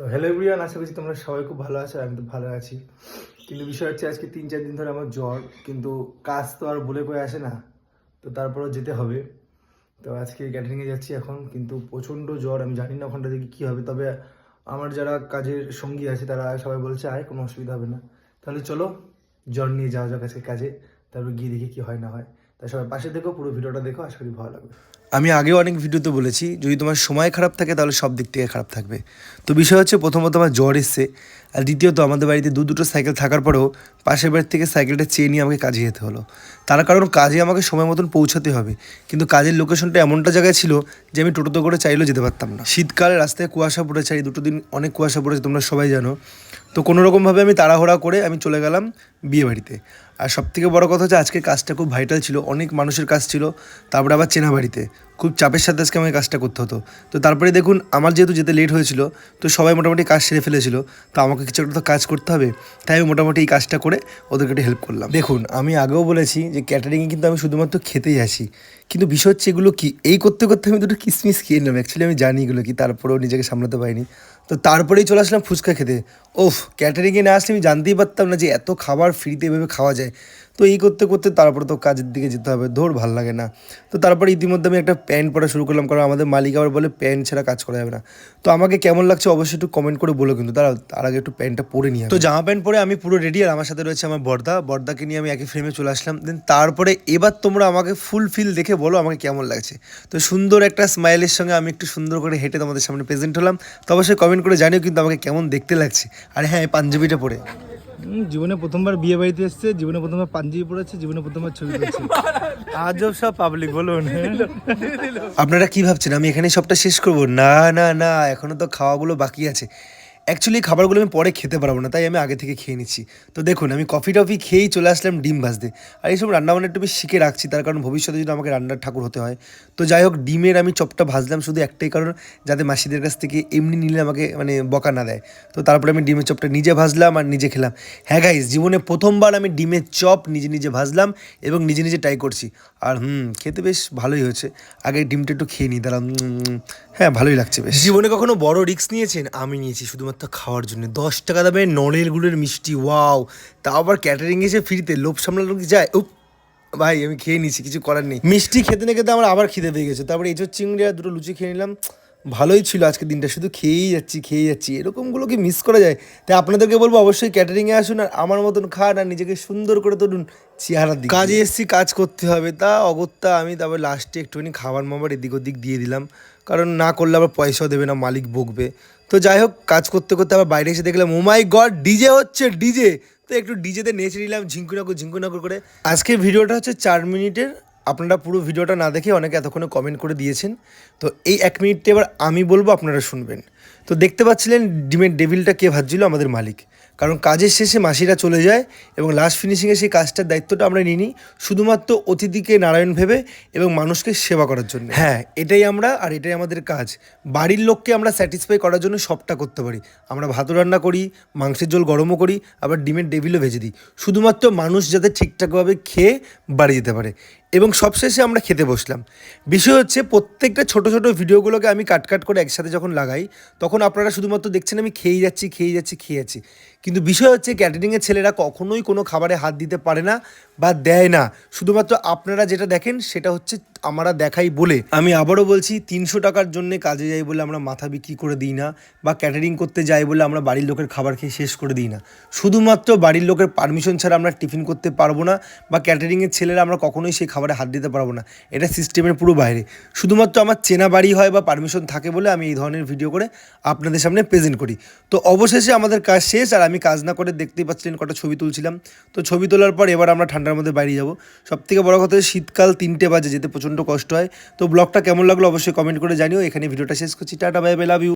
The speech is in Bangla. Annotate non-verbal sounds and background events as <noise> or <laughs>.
তো হ্যালো এভরিওয়ান আশা করছি তোমরা সবাই খুব ভালো আছো, আমি তো ভালো আছি। কিন্তু বিষয় হচ্ছে আজকে তিন, চার দিন ধরে আমার জ্বর, কিন্তু কাজ তো আর বলে কয়ে আসে না। তো তারপরেও যেতে হবে। তো আজকে ক্যাটারিংয়ে যাচ্ছি এখন, কিন্তু প্রচণ্ড জ্বর, আমি জানি না ওখানটা দেখি কী হবে, তবে আমার যারা কাজের সঙ্গী আছে, তারা সবাই বলছে, আয়, কোনো অসুবিধা হবে না। তাহলে চলো, জ্বর নিয়ে যাওয়া যাক আজকে কাজে, তারপর গিয়ে দেখি কী হয় না হয়। তাই সবাই পাশে দেখো পুরো ভিডিওটা দেখো, আশা করি ভালো লাগবে। আমি আগেও অনেক ভিডিওতে বলেছি, যদি তোমার সময় খারাপ থাকে তাহলে সব দিক থেকে খারাপ থাকবে। তো বিষয় হচ্ছে প্রথমত আমার জ্বর এসছে, আর দ্বিতীয়ত আমাদের বাড়িতে দু দুটো সাইকেল থাকার পরেও পাশের বাড়ির থেকে সাইকেলটা চেয়ে নিয়ে আমাকে কাজে যেতে হলো। তার কারণ কাজে আমাকে সময় মতন পৌঁছাতে হবে। কিন্তু কাজের লোকেশনটা এমনটা জায়গায় ছিল যে আমি টোটোতে করে চাইলেও যেতে পারতাম না। শীতকালে রাস্তায় কুয়াশা পড়েছে এই দুটো দিন অনেক কুয়াশা পড়েছে, তোমরা সবাই জানো। তো কোনো রকমভাবে আমি তাড়াহুড়া করে আমি চলে গেলাম বিয়ে বাড়িতে আর সবথেকে বড় কথা হচ্ছে আজকে কাজটা খুব ভাইটাল ছিল, অনেক মানুষের কাজ ছিল, তারপরে আবার চেনা বাড়িতে। খুব চাপের সাথে আজকে আমাকে কাজটা করতে হতো। তো তারপরে দেখুন, আমার যেহেতু যেতে লেট হয়েছিল, তো সবাই মোটামুটি কাজ সেরে ফেলেছিল, তো আমাকে কিছু একটা তো কাজ করতে হবে, তাই আমি মোটামুটি এই কাজটা করে ওদেরকে একটু হেল্প করলাম। দেখুন, আমি আগেও বলেছি যে ক্যাটারিংয়ে কিন্তু আমি শুধুমাত্র খেতেই আসি। কিন্তু বিষয় হচ্ছে এগুলো কি? এই করতে করতে আমি দুটো কিসমিস খেয়ে নিলাম। অ্যাকচুয়ালি আমি জানি এগুলো কি, তারপরেও নিজেকে সামলাতে পারিনি। তো তারপরেই চলে আসলাম ফুচকা খেতে। ওফ ক্যাটারিংয়ে না আসলে আমি জানতেই পারতাম না যে এত খাবার ফ্রিতে এভাবে খাওয়া যায়। তো এই করতে করতে তারপরে তো কাজের দিকে যেতে হবে, ধর ভালো লাগে না। তো তারপরে ইতিমধ্যে আমি একটা প্যান্ট পরা শুরু করলাম, কারণ আমাদের মালিক আবার বলে প্যান্ট ছাড়া কাজ করা যাবে না। তো আমাকে কেমন লাগছে অবশ্যই একটু কমেন্ট করে বলো কিন্তু। তারা তার আগে একটু প্যান্টটা পরে নিয়ে তো জামা প্যান্ট পরে আমি পুরো রেডি আর আমার সাথে রয়েছে আমার বর্দা। বর্দাকে নিয়ে আমি একই ফ্রেমে চলে আসলাম। দেন তারপরে এবার তোমরা আমাকে ফুল ফিল দেখে বলো আমাকে কেমন লাগছে? তো সুন্দর একটা স্মাইলের সঙ্গে আমি একটু সুন্দর করে হেঁটে তোমাদের সামনে প্রেজেন্ট হলাম। তো অবশ্যই কমেন্ট করে জানিও কিন্তু আমাকে কেমন দেখতে লাগছে। আর হ্যাঁ এই পাঞ্জাবিটা পরে। জীবনে প্রথমবার বিয়ে বাড়িতে এসছে জীবনে প্রথমবার পাঞ্জাবি পড়েছে জীবনে প্রথমবার ছবি তুলছে। <laughs> আজব সব পাবলিক বলুন। আপনারা কি ভাবছেন? আমি এখানে সবটা শেষ করব? না না না এখনও তো খাওয়াগুলো বাকি আছে। অ্যাকচুয়ালি খাবারগুলো আমি পরে খেতে পারব না, তাই আমি আগে থেকে খেয়ে নিচ্ছি। তো দেখুন, আমি কফি টফি খেয়েই চলে আসলাম ডিম ভাজতে। আর এইসব রান্নাবান্না একটু বেশ শিখে রাখছি, তার কারণ ভবিষ্যতে যদি আমাকে রান্নার ঠাকুর হতে হয়। তো যাই হোক, ডিমের আমি চপটা ভাজলাম শুধু একটাই কারণ, যাতে মাসিদের কাছ থেকে এমনি নিলে আমাকে মানে বকা না দেয়। তো তারপরে আমি ডিমের চপটা নিজে ভাজলাম আর নিজে খেলাম। হ্যাঁ গাইজ জীবনে প্রথমবার আমি ডিমের চপ নিজে নিজে ভাজলাম এবং নিজে নিজে ট্রাই করছি। আর হুম, খেতে বেশ ভালোই হয়েছে। আগে ডিমটা একটু খেয়ে নিই দাঁড়াম হ্যাঁ ভালোই লাগছে বেশ। জীবনে কখনো বড় রিস্ক নিয়েছেন? আমি নিয়েছি, শুধুমাত্র খাওয়ার জন্য। দশ টাকা দামে নড়েল গুড়ের মিষ্টি, ওয়াও। তা আবার ক্যাটারিং এসে ফ্রিতে লোভ সামলানো যায়? উপ ভাই, আমি খেয়ে নিয়েছি, কিছু করার নেই। মিষ্টি খেতে না খেতে আমার আবার খিদে পেয়ে গেছে। তারপরে এঁচোর চিংড়ি আর দুটো লুচি খেয়ে নিলাম। ভালোই ছিল আজকে দিনটা, শুধু খেয়েই যাচ্ছি খেয়েই যাচ্ছি। এরকমগুলো কি মিস করা যায়? তাই আপনাদেরকে বলব অবশ্যই ক্যাটারিংয়ে আসুন আর আমার মতন খান আর নিজেকে সুন্দর করে তুলুন চেহারা দিকে। কাজে এসেছি, কাজ করতে হবে। তা অগত্যা, আমি তারপর লাস্টে একটুখানি খাবার মাবার এদিক ওদিক দিয়ে দিলাম। কারণ না করলে আবার পয়সাও দেবে না, মালিক বকবে। তো যাই হোক, কাজ করতে করতে আবার বাইরে এসে দেখলাম ওমাই গড ডিজে হচ্ছে ডিজে তো একটু ডিজেতে নেচে নিলাম ঝিঙ্কুনাকুর ঝিঙ্কুনাকুর করে। আজকের ভিডিওটা হচ্ছে চার মিনিটের। আপনারা পুরো ভিডিওটা না দেখে অনেকে এতক্ষণে কমেন্ট করে দিয়েছেন। তো এই এক মিনিটটা এবার আমি বলব, আপনারা শুনবেন। তো দেখতে পাচ্ছিলেন, ডিমের ডেভিলটা কে ভাজছিল, আমাদের মালিক। কারণ কাজের শেষে মাসিরা চলে যায় এবং লাস্ট ফিনিশিংয়ে সেই কাজটার দায়িত্বটা আমরা নিই নি, শুধুমাত্র অতিথিকে নারায়ণ ভেবে এবং মানুষকে সেবা করার জন্য। হ্যাঁ এটাই আমরা আর এটাই আমাদের কাজ। বাড়ির লোককে আমরা স্যাটিসফাই করার জন্য সবটা করতে পারি। আমরা ভাতও রান্না করি, মাংসের ঝোল গরমও করি, আবার ডিমের ডেভিলও ভেজে দিই। শুধুমাত্র মানুষ যাতে ঠিকঠাকভাবে খেয়ে বাড়ি যেতে পারে। এবং সবশেষে আমরা খেতে বসলাম। বিষয় হচ্ছে প্রত্যেকটা ছোট ছোট ভিডিওগুলোকে আমি কাট কাট করে একসাথে যখন লাগাই, তখন আপনারা শুধুমাত্র দেখছেন আমি খেয়ে যাচ্ছি, খেয়েই যাচ্ছি খেয়ে যাচ্ছি। কিন্তু বিষয় হচ্ছে ক্যাটারিংয়ের ছেলেরা কখনোই কোনো খাবারে হাত দিতে পারে না বা দেয় না। শুধুমাত্র আপনারা যেটা দেখেন সেটা হচ্ছে আমরা দেখাই বলে। আমি আবারও বলছি, তিনশো টাকার জন্য কাজে যাই বলে আমরা মাথা বিক্রি করে দিই না, বা ক্যাটারিং করতে যাই বলে আমরা বাড়ির লোকের খাবার খেয়ে শেষ করে দিই না। শুধুমাত্র বাড়ির লোকের পারমিশন ছাড়া আমরা টিফিন করতে পারব না, বা ক্যাটারিংয়ের ছেলেরা আমরা কখনোই সেই খাবারে হাত দিতে পারব না। এটা সিস্টেমের পুরো বাইরে। শুধুমাত্র আমার চেনা বাড়ি হয় বা পারমিশন থাকে বলে আমি এই ধরনের ভিডিও করে আপনাদের সামনে প্রেজেন্ট করি। তো অবশেষে আমাদের কাজ শেষ, আর আমি কাজ না করে দেখতেই পাচ্ছিলেন কটা ছবি তুলছিলাম। তো ছবি তোলার পর এবার আমরা ঠান্ডার মধ্যে বাইরে যাব। সব থেকে বড় কথা শীতকাল তিনটে বাজে, যেতে প্রচণ্ড কষ্ট হয়। তো ব্লগটা কেমন লাগল অবশ্যই কমেন্ট করে জানিও। এখানে ভিডিওটা শেষ করছি। Tata bye bye love you